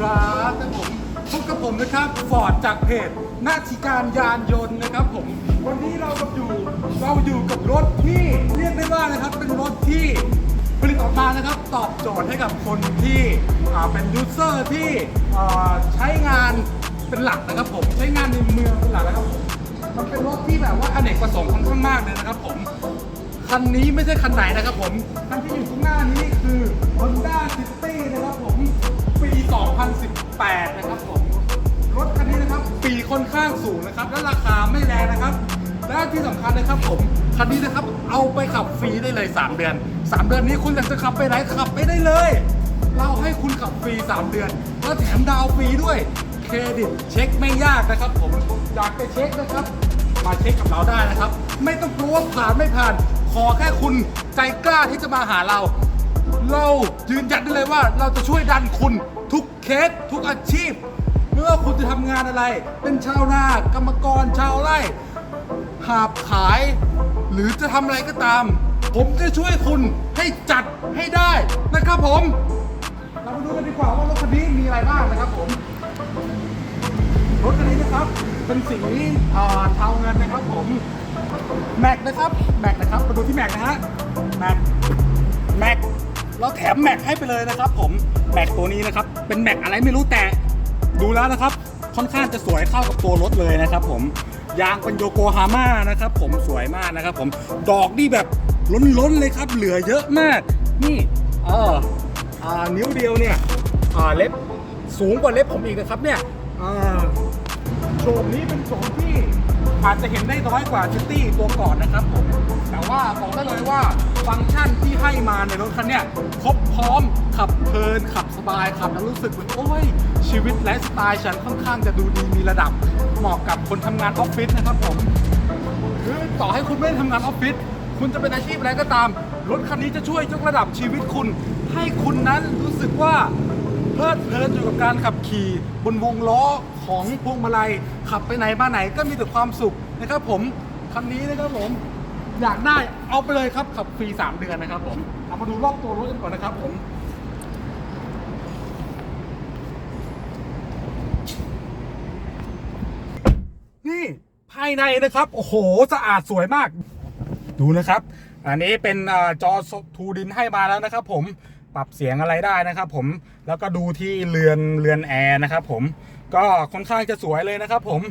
ครับผมพบกับผมนะครับฟอร์ดจากเพจนาธิการยานยนต์นะครับผม วันนี้เราอยู่เราอยู่กับรถที่เรียกได้ว่านะครับเป็นรถที่ผลิตออกมานะครับตอบโจทย์ให้กับคนที่เป็นยูเซอร์ที่ใช้งานเป็นหลักนะครับผมใช้งานในเมืองเป็นหลักนะครับผมมันเป็นรถที่แบบว่าอเนกประสงค์ค่อนข้างมากเลยนะครับผมคันนี้ไม่ใช่คันไหนนะครับผม คันที่อยู่ข้างหน้านี้คือ Honda City นะครับผม 2018 นะครับผมรถคันนี้นะครับปีค่อนข้างสูงนะครับ และราคาไม่แรงนะครับ และที่สำคัญนะครับผมคันนี้นะครับเอาไปขับฟรีได้เลย 3 เดือน 3 เดือนนี้คุณอยากจะขับไปไหนขับไปได้เลย เราให้คุณขับฟรี 3 เดือนแล้วแถมดาวฟรีด้วยเครดิตเช็คไม่ยากนะครับ ผมอยากจะเช็คนะครับ มาเช็คกับเราได้นะครับ ไม่ต้องกลัวว่าผ่านไม่ผ่าน ขอแค่คุณใจกล้าที่จะมาหาเรา เรายืนยันได้เลยว่าเราจะช่วยดันคุณทุกเคสทุกอาชีพ ไม่ว่าคุณจะทำงานอะไร เป็นชาวนากรรมกรชาวไร่ หาบขาย หรือจะทำอะไรก็ตาม ผมจะช่วยคุณให้จัดให้ได้นะครับผม เรามาดูกันดีกว่าว่ารถคันนี้มีอะไรบ้างนะครับผมรถคันนี้นะครับเป็นสีเทาเงินนะครับผมแม็กนะครับแม็กนะครับมาดูที่แม็กนะฮะแม็กแม็ก เราแถมแม็กให้ไปเลยนะครับ ผมแม็กตัวนี้นะครับเป็นแม็กอะไรไม่รู้แต่ดูแล้วนะครับ ค่อนข้างจะสวยเข้ากับตัวรถเลยนะครับ ผมยางเป็นโยโกฮาม่านะครับ ผมสวยมากนะครับ ผมดอกนี่แบบล้นๆเลยครับ เหลือเยอะมาก นี่เอออ่านิ้วเดียวเนี่ยอ่าเล็บสูงกว่าเล็บผมอีกนะครับเนี่ยอ่าโฉมนี้เป็นโฉมที่อาจจะเห็นได้น้อยกว่าซิตี้ตัวก่อนนะครับผมแต่ว่าบอกได้เลยว่า ฟังก์ชันที่ให้มาในรถคันเนี้ยครบพร้อมขับเพลินขับสบายขับแล้วรู้สึกเหมือนโอ้ย ชีวิตไลฟ์สไตล์ฉันค่อนข้างจะดูดีมีระดับ เหมาะกับคนทำงานออฟฟิศนะครับผมคือต่อให้คุณไม่ได้ทำงานออฟฟิศคุณจะเป็นอาชีพอะไรก็ตาม รถคันนี้จะช่วยยกระดับชีวิตคุณ ให้คุณนั้นรู้สึกว่าเพลิดเพลินอยู่กับการขับขี่บนวงล้อของพวงมาลัยขับไปไหนมาไหนก็มีแต่ความสุขนะครับผมคันนี้นะครับผม อยากได้เอาไปเลยครับขับฟรี 3 เดือนนะครับผมเอามาดูรอบตัวรถกันก่อนนะครับผมนี่ภายในนะครับ โอ้โห สะอาดสวยมาก ดูนะครับ อันนี้เป็นอจอทูดินให้มาแล้วนะครับ ผมปรับเสียงอะไรได้นะครับ ผมแล้วก็ดูที่เรือนเรือนแอร์นะครับ ผมก็ค่อนข้างจะสวยเลยนะครับ ผม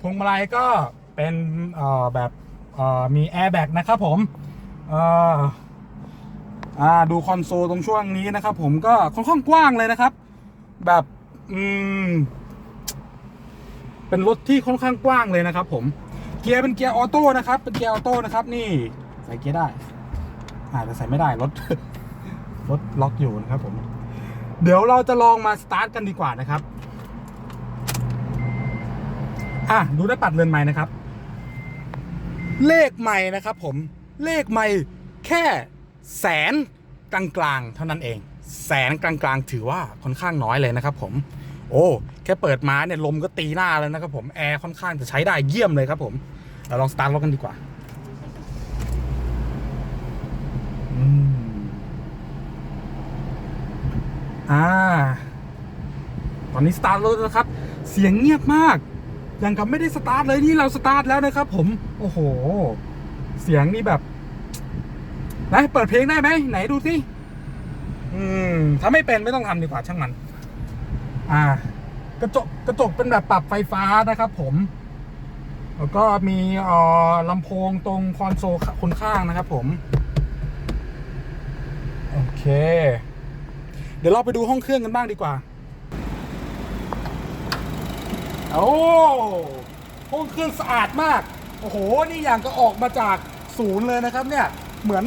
พวงมาลัยก็เป็นแบบ มีแอร์แบ็กนะครับผมดูคอนโซลตรงช่วงนี้นะครับผมก็ค่อนข้างกว้างเลยนะครับ แบบอืมเป็นรถที่ค่อนข้างกว้างเลยนะครับ ผมเกียร์เป็นเกียร์ออโต้นะครับ เป็นเกียร์ออโต้นะครับ นี่ใส่เกียร์ได้อาจจะใส่ไม่ได้รถรถล็อกอยู่นะครับ ผม เดี๋ยวเราจะลองมาสตาร์ทกันดีกว่านะครับ อะดูได้ปัดเรือนใหม่นะครับ เลขใหม่นะครับผมเลขใหม่แค่แสนกลางๆ เท่านั้นเอง แสนกลางๆ ถือว่าค่อนข้างน้อยเลยนะครับผมโอ้แค่เปิดมาเนี่ยลมก็ตีหน้าแล้วนะครับผมแอร์ค่อนข้างจะใช้ได้เยี่ยมเลยครับผมเราลองสตาร์ทรถกันดีกว่าอืมอ่า ตอนนี้สตาร์ทรถแล้วครับ เสียงเงียบมาก ย่างกับไม่ได้สตาร์ทเลยนี่เราสตาร์ทแล้วนะครับ ผมโอ้โห เสียงนี่แบบไหนเปิดเพลงได้ไหมไหนดูสิอืมถ้าไม่เป็นไม่ต้องทำดีกว่าช่างมัน อ่า กระจกกระจกเป็นแบบปรับไฟฟ้านะครับ ผมแล้วก็มีเอ่อลำโพงตรงคอนโซลคนข้างนะครับ ผม โอเค เดี๋ยวเราไปดูห้องเครื่องกันบ้างดีกว่า โอ้ห้องเครื่องสะอาดมาก โอ้โห นี่อย่างก็ออกมาจากศูนย์เลยนะครับเนี่ย เหมือน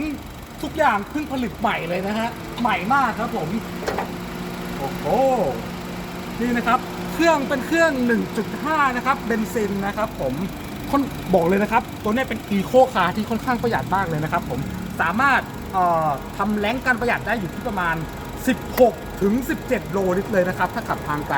ทุกอย่างเพิ่งผลิตใหม่เลยนะฮะ ใหม่มากครับผม โอ้โห นี่นะครับ เครื่องเป็นเครื่อง 1.5 นะครับ เบนซินนะครับผมคนบอกเลยนะครับ ตัวนี้เป็นอีโคคาร์ที่ค่อนข้างประหยัดมากเลยนะครับผม สามารถทำแรงการประหยัดได้อยู่ที่ประมาณ 16 ถึง 17 โลลิตรเลยนะครับ ถ้าขับทางไกล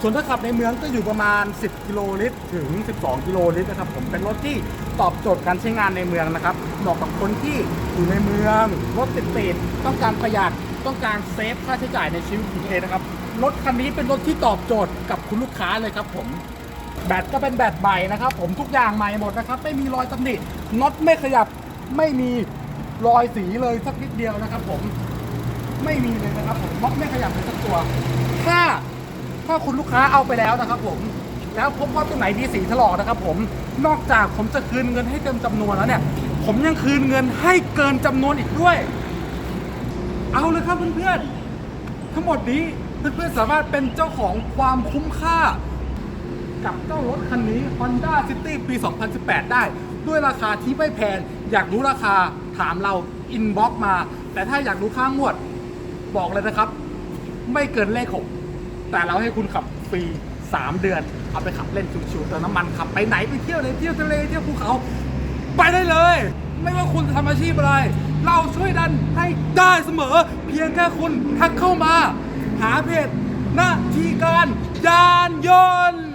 ส่วนถ้าขับในเมืองก็อยู่ประมาณ 10 กิโลลิตรถึง 12 กิโลลิตรนะครับผมเป็นรถที่ตอบโจทย์การใช้งานในเมืองนะครับเหมาะกับคนที่อยู่ในเมืองรถติดๆต้องการประหยัดต้องการเซฟค่าใช้จ่ายในชีวิตของตัวเองนะครับรถคันนี้เป็นรถที่ตอบโจทย์กับคุณลูกค้าเลยครับผมแบตก็เป็นแบตใหม่นะครับ ผมทุกอย่างใหม่หมดนะครับ ไม่มีรอยตำหนิน็อตไม่ขยับไม่มีรอยสีเลยสักนิดเดียวนะครับ ผมไม่มีเลยนะครับผมน็อตไม่ขยับเลยสักตัว ถ้า ถ้าคุณลูกค้าเอาไปแล้วนะครับผม แล้วพบว่าตรงไหนมีสีถลอกนะครับผม นอกจากผมจะคืนเงินให้เต็มจำนวนแล้วเนี่ย ผมยังคืนเงินให้เกินจำนวนอีกด้วย เอาเลยครับเพื่อนๆ ทั้งหมดนี้เพื่อนๆสามารถเป็นเจ้าของความคุ้มค่า กับเจ้ารถคันนี้ Honda City ปี 2018 ได้ ด้วยราคาที่ไม่แพง อยากรู้ราคาถามเราอินบ็อกมา แต่ถ้าอยากรู้ค่างวด บอกเลยนะครับ ไม่เกินเลขหก แต่เราให้คุณขับฟรี 3 เดือน เอาไปขับเล่นชิวๆเติมน้ำมันขับไปไหนไปเที่ยวในเที่ยวทะเลเที่ยวภูเขาไปได้เลย ไม่ว่าคุณจะทำอาชีพอะไร เราช่วยดันให้ได้เสมอ เพียงแค่คุณทักเข้ามา หาเพจหน้าที่การยานยนต์